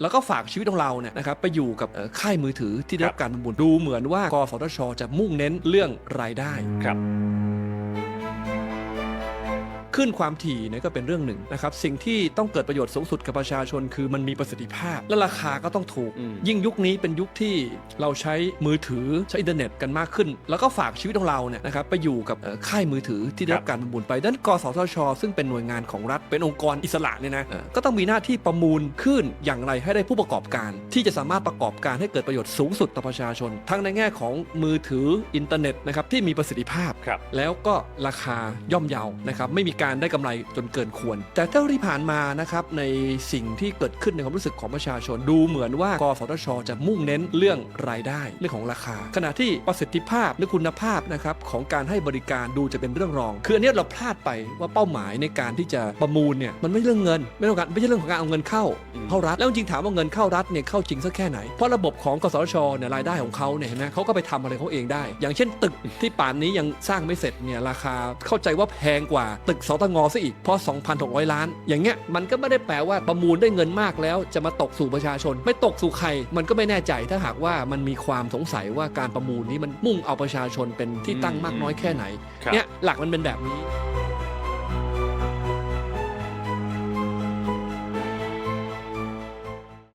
แล้วก็ฝากชีวิตของเราเนี่ยนะครับไปอยู่กับเอ่อค่ายมือถือที่ได้รับการประมูลดูเหมือนว่ากสทช จะมุ่งเน้นเรื่องรายได้ครับ ขึ้นความถี่เนี่ยก็เป็นเรื่องหนึ่งนะครับสิ่งที่ต้องเกิดประโยชน์สูงสุดกับประชาชนคือมันมีประสิทธิภาพ และราคาก็ต้องถูกอืมยิ่งยุคนี้เป็นยุคที่เราใช้มือถือใช้อินเทอร์เน็ตกันมากขึ้น แล้วก็ฝากชีวิตของเราเนี่ยนะครับไปอยู่กับเอ่อค่ายมือถือที่ได้รับการประมูลไปดังนั้นกสทช ซึ่งเป็นหน่วยงานของรัฐเป็นองค์กรอิสระเนี่ยนะเอ่อก็ต้องมีหน้าที่ประมูลขึ้นอย่างไรให้ได้ผู้ประกอบการ ที่จะสามารถประกอบการให้เกิดประโยชน์สูงสุดต่อประชาชน ทั้งในแง่ของมือถืออินเทอร์เน็ตนะครับที่มีประสิทธิภาพครับแล้วก็ราคาย่อมเยานะครับไม่มีการได้กำไรจนเกินควร แต่เท่าที่ผ่านมานะครับในสิ่งที่เกิดขึ้นในความรู้สึกของประชาชนดูเหมือนว่ากสทช จะมุ่งเน้นเรื่องรายได้เรื่องของราคา ขณะที่ประสิทธิภาพหรือคุณภาพนะครับของการให้บริการดูจะเป็นเรื่องรอง คืออันนี้เราพลาดไปว่าเป้าหมายในการที่จะประมูลเนี่ยมันไม่เรื่องเงิน ไม่ต้องการไม่ใช่เรื่องของการเอาเงินเข้าเข้ารัฐแล้วจริงถามว่าเงินเข้ารัฐเนี่ยเข้าจริงสักแค่ไหนเพราะระบบของกสทชเนี่ยรายได้ของเขาเนี่ยเห็นไหมเขาก็ไปทำอะไรเขาเองได้ อย่างเช่น ตึกที่ป่านนี้ยังสร้างไม่เสร็จเนี่ยราคาเข้าใจว่าแพงกว่าตึกสตงซะอีกเพราะ 2,600 ล้าน อย่างเงี้ยมันก็ไม่ได้แปลว่าประมูลได้เงินมากแล้ว จะมาตกสู่ประชาชน ไม่ตกสู่ใคร มันก็ไม่แน่ใจถ้าหากว่ามันมีความสงสัยว่าการประมูลนี้มันมุ่งเอาประชาชนเป็นที่ตั้งมากน้อยแค่ไหนครับเนี่ยหลักมันเป็นแบบนี้